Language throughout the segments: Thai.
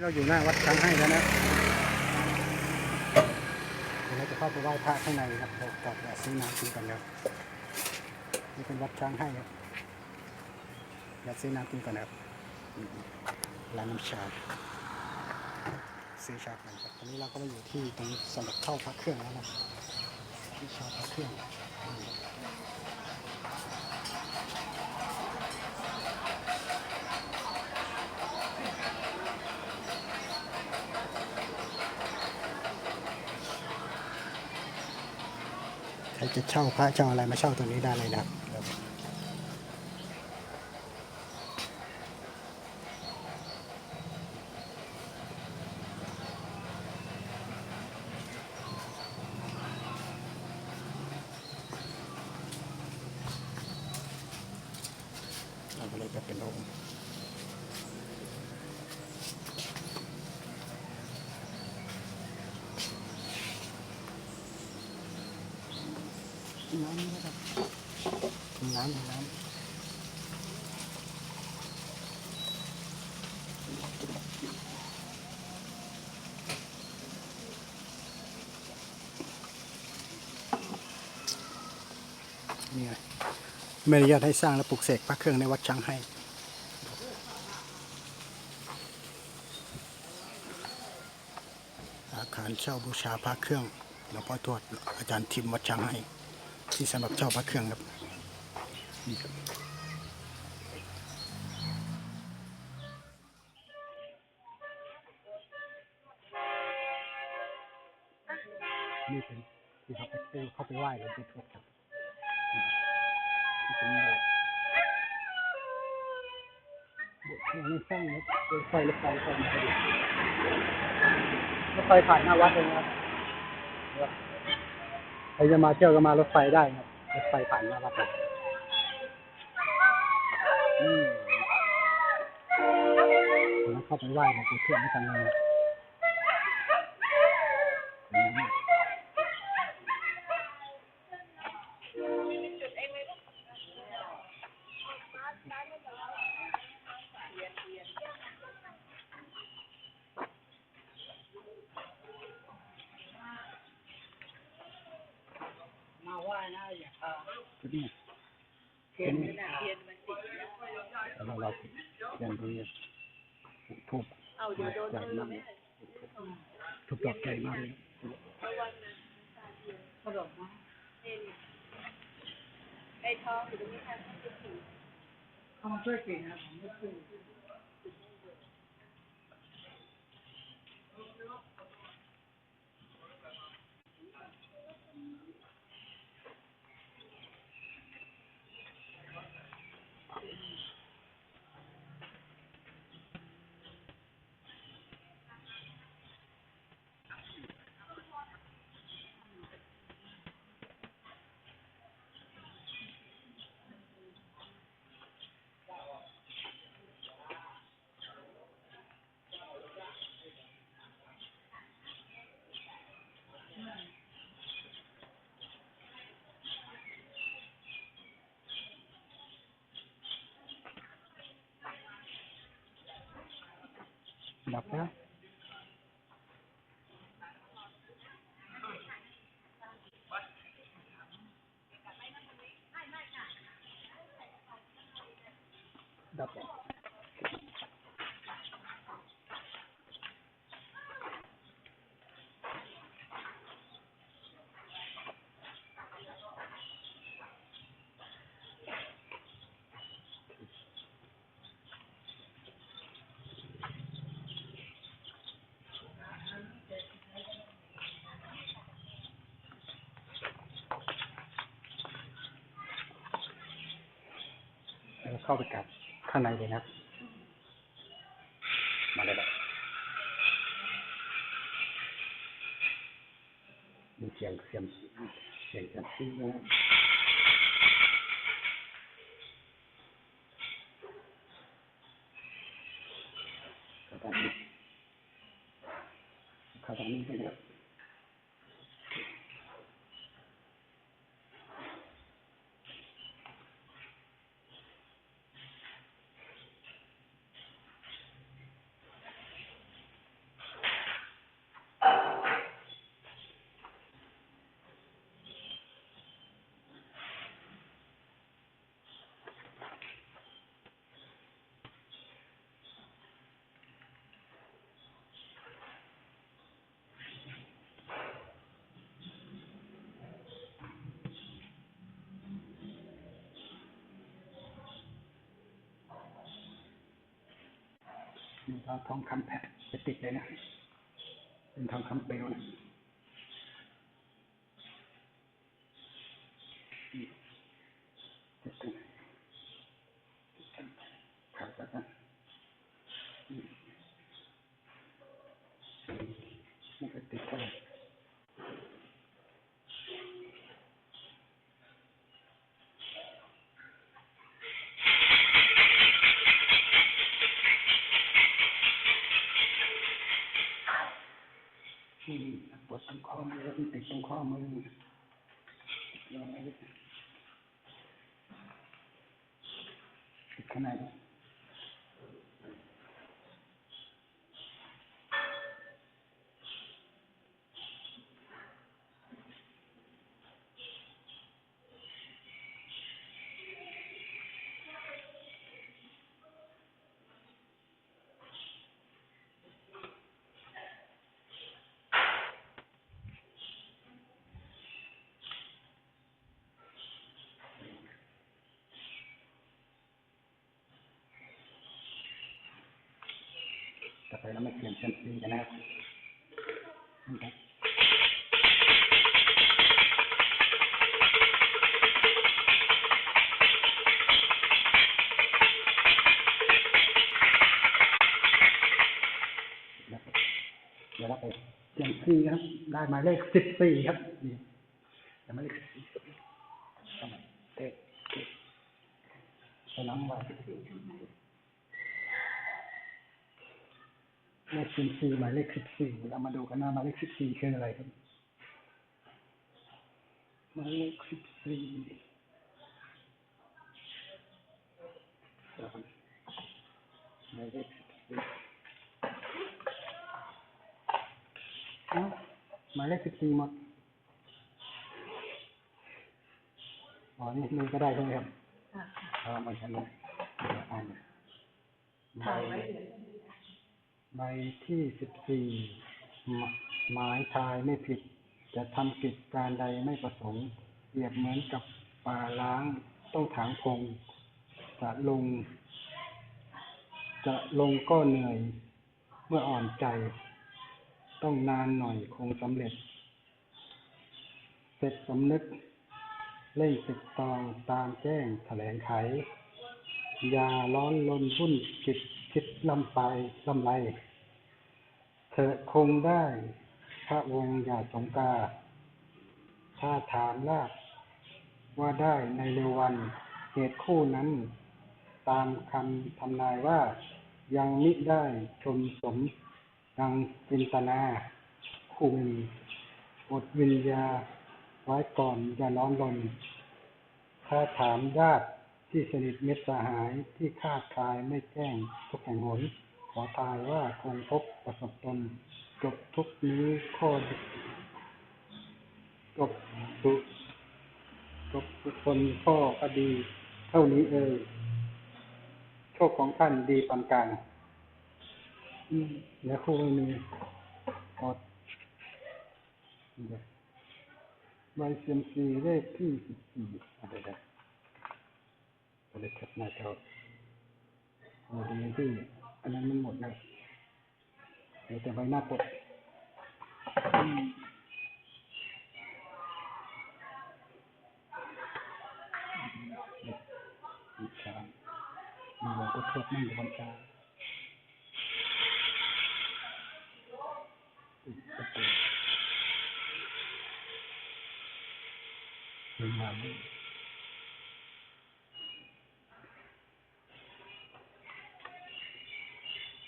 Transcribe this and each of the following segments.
ที่เราอยู่หน้าวัดช้างให้แล้วนะเดี๋ยวเราจะเข้าไปไหว้พระข้างในครับเรากลับมาซื้อน้ำกินกันแล้วนี่เป็นวัดช้างให้ครับอยากซื้อน้ำกินก่อนครับร้านน้ำชาซื้อชากันครับตอนนี้เราก็มาอยู่ที่ตรงสำหรับเข้าพระเครื่องแล้วนะที่ชาพระเครื่อง ครจะเช่าพระเช่าอะไรมาเช่าตรงนี้ได้เลยนะครับ เราก็เลยจะเป็นองค์ น้ำนี่นะครับน้ำน้ำนี่ไงไม่อนุญาตให้สร้างและปลูกเสกพระเครื่องในวัดช้างให้ อาคารเช่าบูชาพระเครื่องหลวงพ่อทวดอาจารย์ทิมวัดช้างให้ ที่สำหรับเช่าพระเครื่องครับนี่ครับนี่เป็นที่เขาไปซื้อเข้าไปไหว้หลวงพ่อทวดครับนี่เป็นโบสถ์โบสถ์ที่นี่สร้างรถไฟรถไฟไฟมาพอดีรถไฟผ่านหน้าวัดเลยนะครับ ครจะมาเที่ยวก็มารถไฟได้ครับ รถไฟผ่านหน้าวัดเลยอืมแล้วเข้าไปไหว้หลวงปู่ทวดด้วยกัน บดอกใหญ่มากเลยกระดกมาไอ้ทองอยู่ตรงนี้ค่ะให้ไปถือเขามาช่วยกินนะผมไม่ช่วย ดับแล้วดับแล้ว เข้าไปกับข้างในเลยนะมาเลยครับมีเสียงเสียงเสียงกันซินะครับเข้าทางนี้ข้าทางนี้นะครับ เอาทองคำแผ่นไปติดเลยนะ เป็นทองคำเปลวนะติดตรงไหนติดตรงขาดแล้วกัน อมือมันติดตรงข้อมือเอาไว้ติดข้างใน ต่อไปเรามาเปลี่ยนเซนซีกันนะครับนี่ครับเดี๋ยวเราไปเปลี่ยนซีครับ ได้หมายเลขสิบสี่ครับนี่ได้หมายเลขสิบสี่ทำไมเตะเตะไปน้องไว้ เลขสิบสี่หมายเลขสิบสี่เรามาดูกันนะหมายเลขสิบสี่คืออะไรครับหมายเลขสิบสี่หมายเลขสิบสี่เอ้าหมายเลขสิบสี่หมดอ๋อนี่นี่ก็ได้ใช่ไหมครับค่ะเอามาใช้เลยเดี๋ยวอ่านใบถ่ายไว้เลย ใบที่สิบสี่หมายทายไม่ผิด จะทำกิจการใดไม่ประสงค์ เปรียบเหมือนกับป่าล้าง ต้องถางพง จะลง จะลงก็เหนื่อย เมื่ออ่อนใจ ต้องนานหน่อยคงสำเร็จ เสร็จสำนึกเร่งติดตองตามแจ้งแถลงไขอย่าร้อนลนวุ่นจิต คิดลำไปลำไรเธอคงได้ พระวงศ์อย่าสงกา ถ้าถามลาบว่าได้ในเร็ววัน เหตุคู่นั้น ตามคำทำนายว่า ยังมิได้ชมสม ดังจินตนาคู่มีอดวิญญา ไว้ก่อนอย่าร้อนรนถ้าถามญาติ ที่สนิทมิตรสหายที่คาดคายไม่แจ้งทุกแห่งหน ขอทายว่าคงพบประสบตนจบทุกนี้ข้อจบสุจบทุกคนข้อคดี เท่านี้เอ่ยโชคของท่านดีปานกลางแล้วครูไม่มีกดเดี๋ยวใบเซียมซีเลขที่สิบสี่อะไรนะ ตัวเลขแคปหน้าจอเอาดีที่อันนั้นมันหมดแล้วเหลือแต่ใบหน้าปกอืมอีกครั้งมีหลวงพ่อทวดนั่งอยู่บนกลางปิดประตูมีมาไหม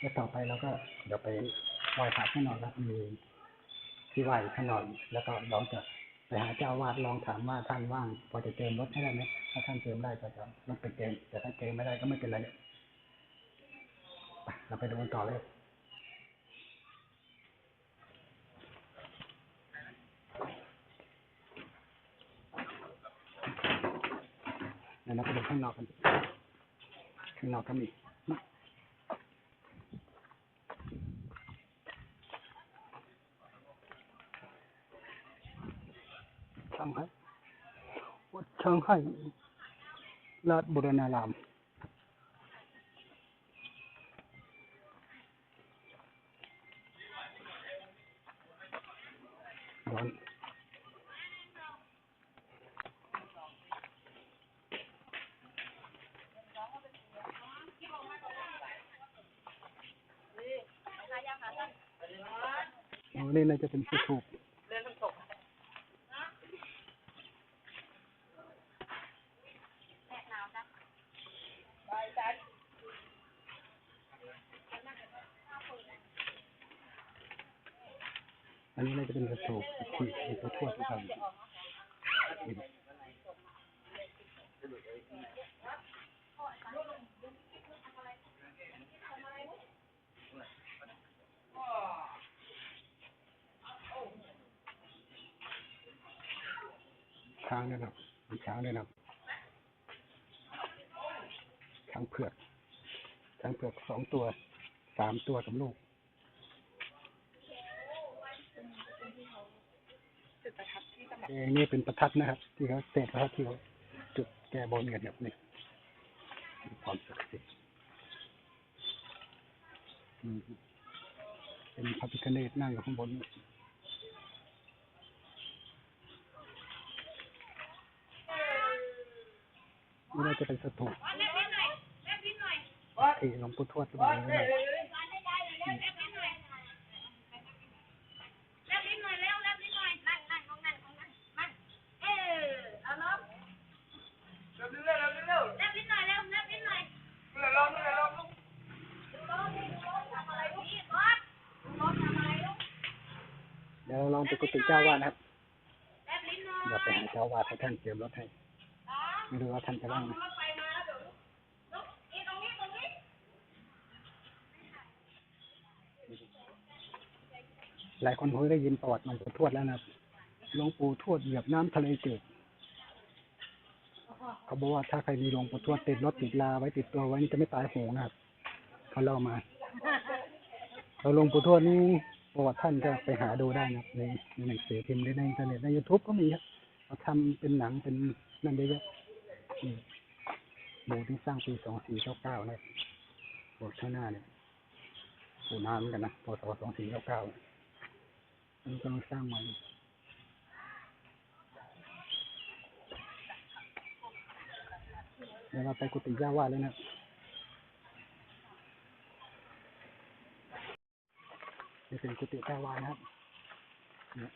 แล้วต่อไปเราก็เดี๋ยวไปไหว้พระข้างนอกแล้วมีที่ไหว้ข้างนอกแล้วก็ลองจะไปหาเจ้าวาดลองถามว่าท่านว่าง พอจะเจิมรถให้ได้ไหมถ้าท่านเจิมได้ก็จะมันเป็นเจิมแต่ถ้าเจิมไม่ได้ก็ไม่เป็นไรเราไปดูกันต่อเลยเดี๋ยวเราไปดูข้างนอกกันข้างนอกก็มีางให้ราชบุรณารามร้นนี่น่าจะเป็นสีถูก อันนี้น่าจะเป็นสถูปที่ที่เขาทวทุกครั้งช้างด้วยนะมีช้างด้วยนะช้างเผือกช้างเผือกสองตัว สามตัวกับลูก จุดประทับที่จังหวัด เองนี่เป็นประทัดนะครับ ที่เขาเศษประทัดที่เขาจุดแก้บนกันแบบนี้มีความศักดิ์สิทธิ์อืมเป็นพระพิฆเนศนั่งอยู่ข้างบนนี่นี่น่าจะเป็นสถูปที่หลวงปู่ทวดหรือเปล่าไม่รู้นะเดี๋ยวเราลองไปกุฏิเจ้าวาดนะครับเดี๋ยวไปหาเจ้าวาดให้ ท่านเตรียมรถให้ไม่รู้ว่าท่านจะว่างไหมหลายคนคงได้ยินประวัติหลวงปูทวดแล้วนะครับหลวงปู่ทวดเหยียบน้ำทะเลจืดเขาบอกว่าถ้าใครมีหลวงปู่ทวดติดรถติดลาไว้ติดตัวไว้นี่จะไม่ตายโหงนะครับเขาเล่ามาแล้วหลวงปู่ทวดนี่ประวัติท่านก็ไปหาดูได้นะครับในในหนังสือพิมพ์หรือในอินเทอร์เน็ตในยูทูบก็มีครับ เขาทำเป็นหนังเป็นนั่นเยอะๆอืมโบสถ์ที่สร้างปีสองสี่เก้าเก้านะครับโบสถ์ข้างหน้าเนี่ยโอ้นานเหมือนกันนะพศสองสี่เก้าเก้ามันกำลังสร้างใหม่เดี๋ยวเราไปกุฏิเจ้าว่าเลยนะนี่เป็นกุฏิเจ้าวานะครับเนี่ย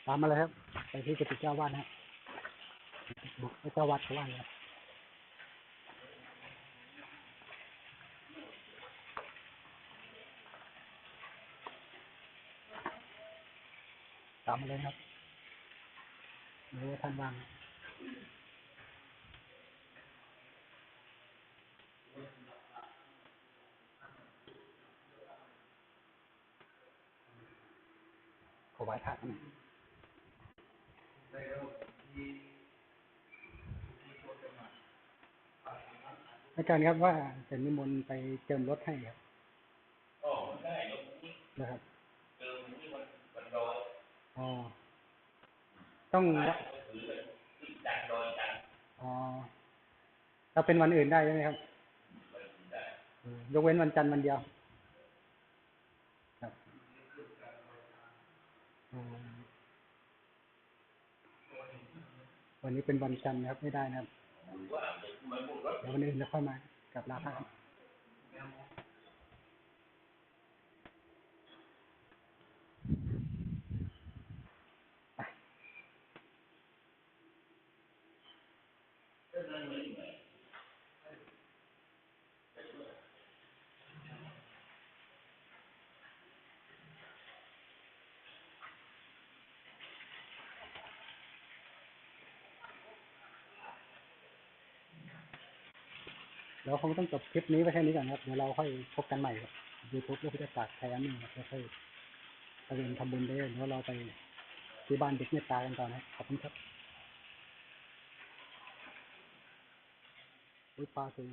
ตามมาเลยครับ ไปที่กุฏิเจ้าวาดนะบุกไปเจ้าวาดเขาว่าไงตามมาเลยครับรู้ว่าท่านว่างไหมขอไห ว้พระหน่อยอาจารย์ครับว่าจะนิมนต์ไปเจิมรถให้ครับนะครับอ๋อต้องอ๋อถ้าเป็นวันอื่นได้ใช่ไหมครับอืมยกเว้นวันจันทร์วันเดียวครับอืม วันนี้เป็นวันจันทร์นะครับไม่ได้นะครับเดี๋ยววันอื่นจะค่อยมากับลาพร เราคงต้องจบคลิปนี้ไว้แค่นี้ก่อนครับ เดี๋ยวเราค่อยพบกันใหม่ครับยูทูบลูกพิจารณ์ไทยอันนี้ครับค่อยไปเรียนทำบุญได้เดี๋ยวเราไปที่บ้านเด็กเมตตากันก่อนนะขอบคุณครับอุ้ยปลาสวย